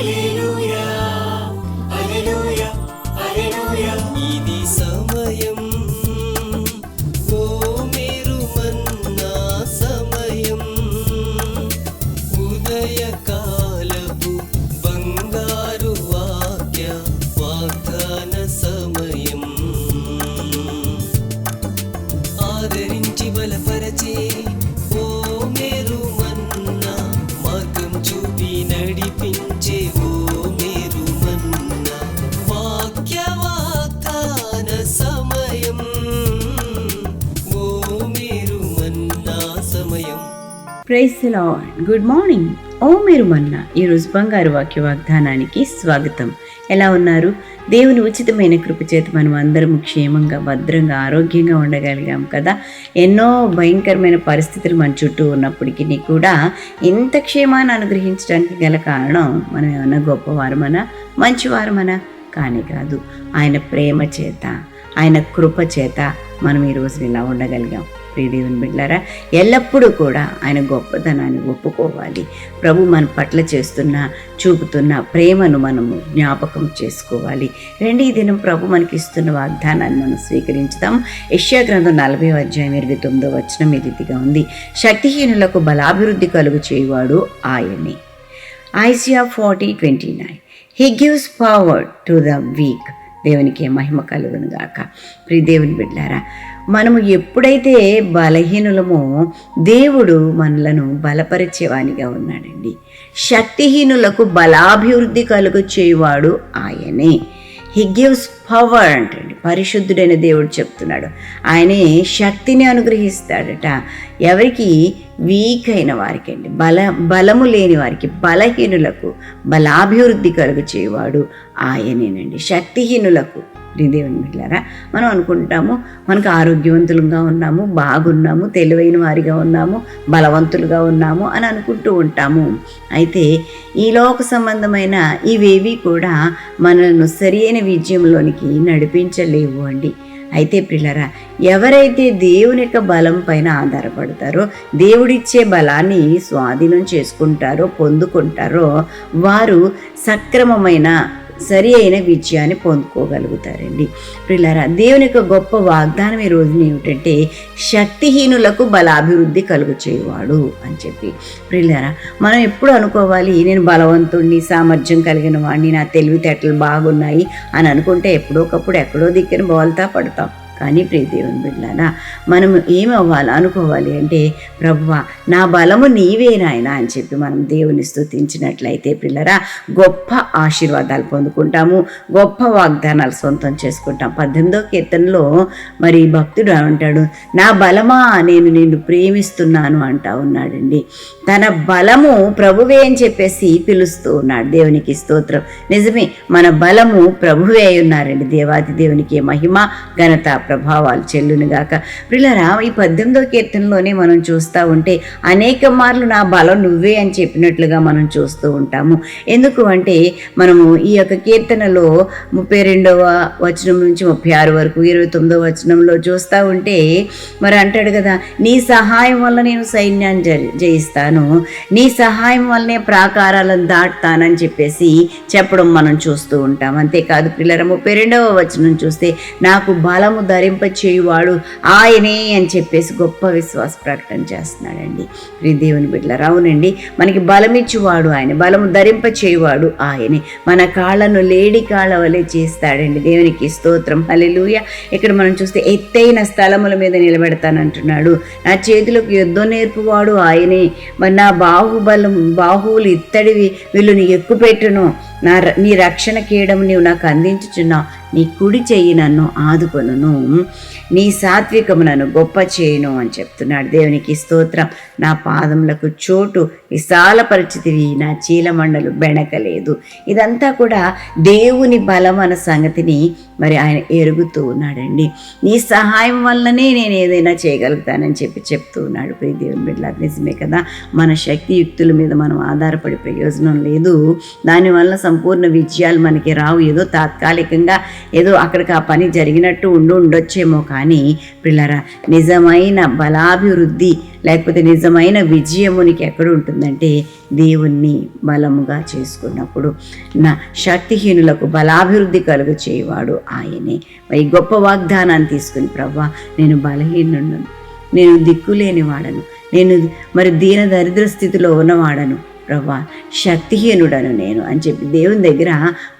ఇది praise lord. Good morning. ఓ మీరు మన్న ఈరోజు బంగారు వాక్య వాగ్దానానికి స్వాగతం. ఎలా ఉన్నారు? దేవుని ఉచితమైన కృప చేత మనం అందరం క్షేమంగా భద్రంగా ఆరోగ్యంగా ఉండగలిగాం కదా? ఎన్నో భయంకరమైన పరిస్థితులు మన చుట్టూ ఉన్నప్పటికీ కూడా ఇంత క్షేమాన్ని అనుగ్రహించడానికి గల కారణం మనం ఏమైనా గొప్పవారమనా? మంచివారమనా? కానీ కాదు. ఆయన ప్రేమ చేత ఆయన కృప చేత మనం ఈ ఇలా ఉండగలిగాం. ప్రియదేవుని బిడ్డారా ఎల్లప్పుడూ కూడా ఆయన గొప్పతనాన్ని ఒప్పుకోవాలి. ప్రభు మన పట్ల చేస్తున్న చూపుతున్న ప్రేమను మనము జ్ఞాపకం చేసుకోవాలి. రెండు ఈ దినం ప్రభు మనకి ఇస్తున్న వాగ్దానాన్ని మనం స్వీకరించుదాం. యెషయా గ్రంథం నలభై అధ్యాయం ఇరవై తొమ్మిదో వచనం ఈ రీతిగా ఉంది. శక్తిహీనులకు బలాభివృద్ధి కలుగు చేయవాడు ఆయనే. Isaiah forty twenty nine. He gives power to the weak దేవునికి మహిమ కలుగును గాక. ప్రియ దేవుని బిడ్డారా మనము ఎప్పుడైతే బలహీనులమో దేవుడు మనలను బలపరిచేవానిగా ఉన్నాడండి. శక్తిహీనులకు బలాభివృద్ధి కలుగు చేయవాడు ఆయనే. హీ గివ్స్ పవర్ అంటండి. పరిశుద్ధుడైన దేవుడు చెప్తున్నాడు. ఆయనే శక్తిని అనుగ్రహిస్తాడట. ఎవరికి? వీక్ అయిన వారికి అండి బల బలము లేని వారికి బలహీనులకు బలాభివృద్ధి కలుగు చేయవాడు ఆయనేనండి. శక్తిహీనులకు. దేవుని బిడ్డారా మనం అనుకుంటాము మనకు ఆరోగ్యవంతులుగా ఉన్నాము బాగున్నాము తెలివైన వారిగా ఉన్నాము బలవంతులుగా ఉన్నాము అని అనుకుంటూ ఉంటాము. అయితే ఈ లోక సంబంధమైన ఇవేవి కూడా మనల్ని సరియైన విజయంలోనికి నడిపించలేవు అండి. అయితే పిల్లరా ఎవరైతే దేవుని యొక్క బలం పైన ఆధారపడతారో దేవుడిచ్చే బలాన్ని స్వాధీనం చేసుకుంటారో పొందుకుంటారో వారు సక్రమమైన సరి అయిన విజయాన్ని పొందుకోగలుగుతారండి. పిల్లరా దేవుని యొక్క గొప్ప వాగ్దానం ఈ రోజున ఏమిటంటే శక్తిహీనులకు బలాభివృద్ధి కలుగు చేయవాడు అని చెప్పి. పిల్లరా మనం ఎప్పుడు అనుకోవాలి నేను బలవంతుణ్ణి సామర్థ్యం కలిగిన వాడిని నా తెలివితేటలు బాగున్నాయి అని అనుకుంటే ఎప్పుడోకప్పుడు ఎక్కడో దిక్కిన బోల్తా పడతాం. కానీ ప్రియ దేవుని బిడ్డలారా మనం ఏమవ్వాలి? అనుకోవాలి అంటే ప్రభువ నా బలము నీవే నాయన అని చెప్పి మనం దేవుని స్తుతించినట్లయితే పిల్లరా గొప్ప ఆశీర్వాదాలు పొందుకుంటాము. గొప్ప వాగ్దానాలు సొంతం చేసుకుంటాం. పద్దెనిమిదో కీర్తనలో మరి భక్తుడు అంటాడు నా బలమా నేను నిన్ను ప్రేమిస్తున్నాను అంటా ఉన్నాడండి. తన బలము ప్రభువే అని చెప్పేసి పిలుస్తూ ఉన్నాడు. దేవునికి స్తోత్రం. నిజమే మన బలము ప్రభువే అయి ఉన్నారండి. దేవాది దేవునికి మహిమ ఘనత ప్రభావాలు చెల్లునుగాక ప్రిలరా ఈ పద్దెనిమిదో కీర్తనలోనే మనం చూస్తూ ఉంటే అనేక మార్లు నా బలం నువ్వే అని చెప్పినట్లుగా మనం చూస్తూ ఉంటాము. ఎందుకు అంటే మనము ఈ యొక్క కీర్తనలో ముప్పై రెండవ వచనం నుంచి ముప్పై ఆరు వరకు ఇరవై తొమ్మిదవ వచనంలో చూస్తూ ఉంటే మరి అంటాడు కదా నీ సహాయం వల్ల నేను సైన్యాన్ని జ జయిస్తాను. నీ సహాయం వల్లనే ప్రాకారాలను దాటుతానని చెప్పేసి చెప్పడం మనం చూస్తూ ఉంటాం. అంతేకాదు పిల్లల ముప్పై రెండవ వచనం చూస్తే నాకు బలము ధరింప ధరింపచేయువాడు ఆయనే అని చెప్పేసి గొప్ప విశ్వాస ప్రకటన చేస్తున్నాడండి. ప్రియ దేవుని బిడ్డలారా అవునండి. మనకి బలమిచ్చువాడు ఆయన బలము ధరింపచేయువాడు ఆయనే. మన కాళ్ళను లేడి కాళ్ళ వలె చేస్తాడండి. దేవునికి స్తోత్రం. హల్లెలూయ. ఇక్కడ మనం చూస్తే ఎత్తైన స్థలముల మీద నిలబెడతానంటున్నాడు. నా చేతులకు యుద్ధం నేర్పువాడు ఆయనే. మరి నా బాహుబలం బాహువులు ఇత్తడివి వీళ్ళుని ఎక్కుపెట్టును. నా ర- నీ రక్షణ కీయడం నీవు నాకు అందించుచున్నావు. నీ కుడి చెయ్యి నన్ను ఆదుకొను నీ సాత్వికము నన్ను గొప్ప చేయను అని చెప్తున్నాడు దేవునికి స్తోత్రం. నా పాదములకు చోటు విశాల పరిస్థితివి నా చీలమండలు బెణకలేదు. ఇదంతా కూడా దేవుని బలం అన్న సంగతిని మరి ఆయన ఎరుగుతూ ఉన్నాడండి. నీ సహాయం వల్లనే నేను ఏదైనా చేయగలుగుతానని చెప్పి చెప్తూ ఉన్నాడు ప్రియ దేవుని బిడ్డ నిజమే కదా. మన శక్తి యుక్తుల మీద మనం ఆధారపడి ప్రయోజనం లేదు. దానివల్ల సంపూర్ణ విజయాలు మనకి రావు. ఏదో తాత్కాలికంగా ఏదో అక్కడికి ఆ పని జరిగినట్టు ఉండి ఉండొచ్చేమో కానీ పిల్లరా నిజమైన బలాభివృద్ధి లేకపోతే నిజమైన విజయమునికి ఎక్కడ ఉంటుందంటే దేవుణ్ణి బలముగా చేసుకున్నప్పుడు. నా శక్తిహీనులకు బలాభివృద్ధి కలుగు చేయవాడు ఆయనే. మరి గొప్ప వాగ్దానాన్ని తీసుకుని ప్రవ్వా నేను బలహీనుండను నేను దిక్కులేని వాడను నేను మరి దీన దరిద్ర స్థితిలో ఉన్నవాడను ప్రభా శక్తిహీనుడను నేను అని చెప్పి దేవుని దగ్గర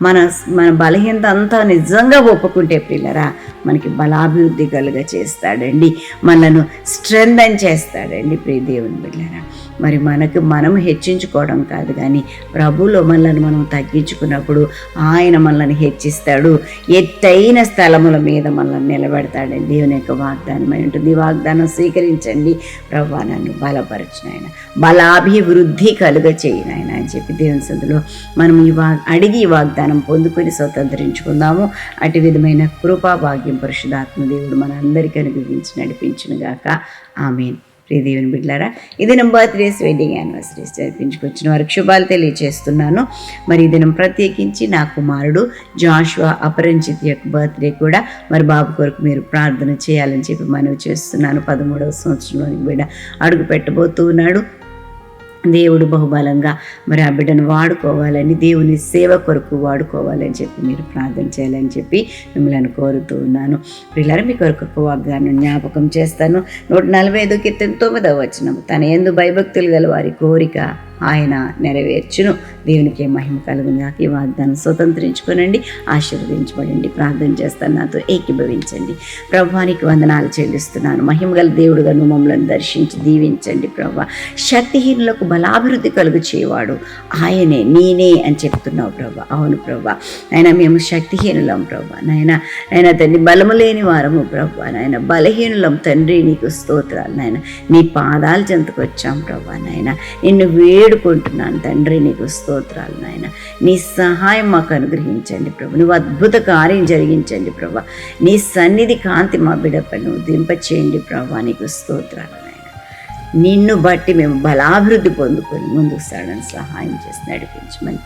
మన మన బలహీనత అంతా నిజంగా ఒప్పుకుంటే పిల్లరా మనకి బలాభివృద్ధి కలుగ చేస్తాడండి మనను స్ట్రెంగ్ చేస్తాడండి ప్రియ దేవుని బిడ్డరా మరి మనకు మనం హెచ్చించుకోవడం కాదు కానీ ప్రభులో మనల్ని మనం తగ్గించుకున్నప్పుడు ఆయన మనల్ని హెచ్చిస్తాడు. ఎత్తైన స్థలముల మీద మనల్ని నిలబెడతాడు దేవుని యొక్క వాగ్దానం అయి ఉంటుంది వాగ్దానం స్వీకరించండి. ప్రభు నన్ను బలపరచిన ఆయన. బలాభివృద్ధి కలుగ చేయను ఆయన అని చెప్పి దేవుని సందులో మనం ఈ వా అడిగి ఈ వాగ్దానం పొందుకొని స్వతంత్రించుకుందాము. అటు విధమైన కృపా భాగ్యం పరిశుధాత్మ దేవుడు మన అందరికీ అనుగ్రహించి నడిపించినగాక ఆమెను. ప్రియదేవిని బిడ్లారా బిడ్డారా ఈ దినం బర్త్డేస్ వెడ్డింగ్ యానివర్సరీస్ జరిపించుకొచ్చిన వారికి శుభాలు తెలియజేస్తున్నాను మరి ఈ దినం ప్రత్యేకించి నా కుమారుడు జాషువా అపరంజిత్ యొక్క బర్త్డే కూడా మరి బాబు కొరకు మీరు ప్రార్థన చేయాలని చెప్పి మనవి చేస్తున్నాను. పదమూడవ సంవత్సరంలోని బిడ్డ అడుగు పెట్టబోతూ ఉన్నాడు. దేవుడు బహుబలంగా మరి ఆ బిడ్డను వాడుకోవాలని దేవుని సేవ కొరకు వాడుకోవాలని చెప్పి మీరు ప్రార్థన చేయాలని చెప్పి మిమ్మల్ని కోరుతూ ఉన్నాను. పిల్లలు మీ కొరకు ఒక వాగ్దానం జ్ఞాపకం చేస్తాను. నూట నలభై ఐదు కీర్తన తొమ్మిదవ వచనం. తన ఎందు భయభక్తులు గల వారి కోరిక ఆయన నెరవేర్చును. దేవునికి మహిమ కలుగును నాకు ఈ వాగ్దానం స్వతంత్రించుకోనండి. ఆశీర్వదించబడండి. ప్రార్థన చేస్తాను. నాతో ఏకీభవించండి. ప్రభానికి వందనాలు చెల్లిస్తున్నాను. మహిమగల దేవుడుగా నువ్వు మమ్మల్ని దర్శించి దీవించండి ప్రభా. శక్తిహీనులకు బలాభివృద్ధి కలుగు చేయవాడు ఆయనే నేనే అని చెప్తున్నావు ప్రభా. అవును ప్రభా. ఆయన మేము శక్తిహీనులం ప్రభా. నాయన ఆయన తండ్రి బలము లేని వారము ప్రభా. నాయన బలహీనులం తండ్రి నీకు స్తోత్రాలు. నాయన నీ పాదాలు చెంతకొచ్చాం ప్రభా. నాయన నిన్ను వేడు వేడుకుంటున్నాను తండ్రి నీకు స్తోత్రాలు నాయన. నీ సహాయం మాకు అనుగ్రహించండి ప్రభు. నువ్వు అద్భుత కార్యం జరిగించండి ప్రభా. నీ సన్నిధి కాంతి మా బిడపై నువ్వు దింపచేయండి ప్రభా. నీకు స్తోత్రాలు నాయన. నిన్ను బట్టి మేము బలాభివృద్ధి పొందుకొని ముందుకు సడన్ సహాయం చేసి నడిపించమని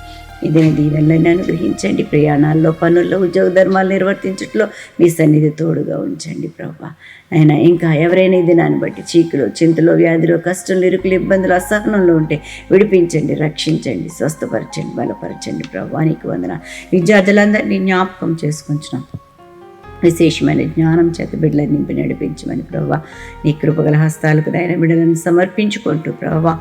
ఇదే దీవెనలను అనుగ్రహించండి ప్రయాణాల్లో పనుల్లో ఉద్యోగ ధర్మాలు నిర్వర్తించట్లో మీ సన్నిధి తోడుగా ఉంచండి ప్రభా. ఆయన ఇంకా ఎవరైనా దినాన్ని బట్టి చీకులు చింతలో వ్యాధిలో కష్టంలో ఇరుకులు ఇబ్బందులు అసహనంలో ఉంటే విడిపించండి రక్షించండి స్వస్థపరచండి బలపరచండి ప్రభా. నీకు వందన. విద్యార్థులందరినీ జ్ఞాపకం చేసుకుంటున్నాం. విశేషమైన జ్ఞానం చేత బిడ్డలను నింపి నడిపించమని ప్రభావ నీ కృపగల హస్తాలకు నాయన బిడ్డలను సమర్పించుకుంటూ ప్రభా.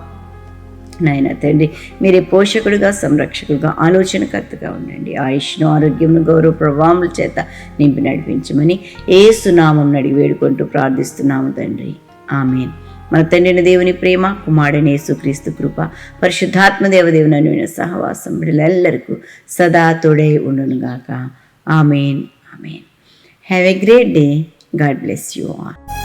నాయన తండ్రి మీరే పోషకుడుగా సంరక్షకుడుగా ఆలోచనకర్తగా ఉండండి. ఆయుష్ను ఆరోగ్యంను గౌరవ ప్రభావముల చేత నింపి నడిపించమని ఏ సునామం అడిగి వేడుకుంటూ ప్రార్థిస్తున్నాము తండ్రి. ఆమెన్. మన తండ్రిని దేవుని ప్రేమ కుమారుడని యేసుక్రీస్తు కృప పరిశుద్ధాత్మ దేవదేవుని అనువైన సహవాసం బిడ్డలెల్లరికూ సదా తోడై ఉండునుగాక amen. Amen. Have a great day God bless you all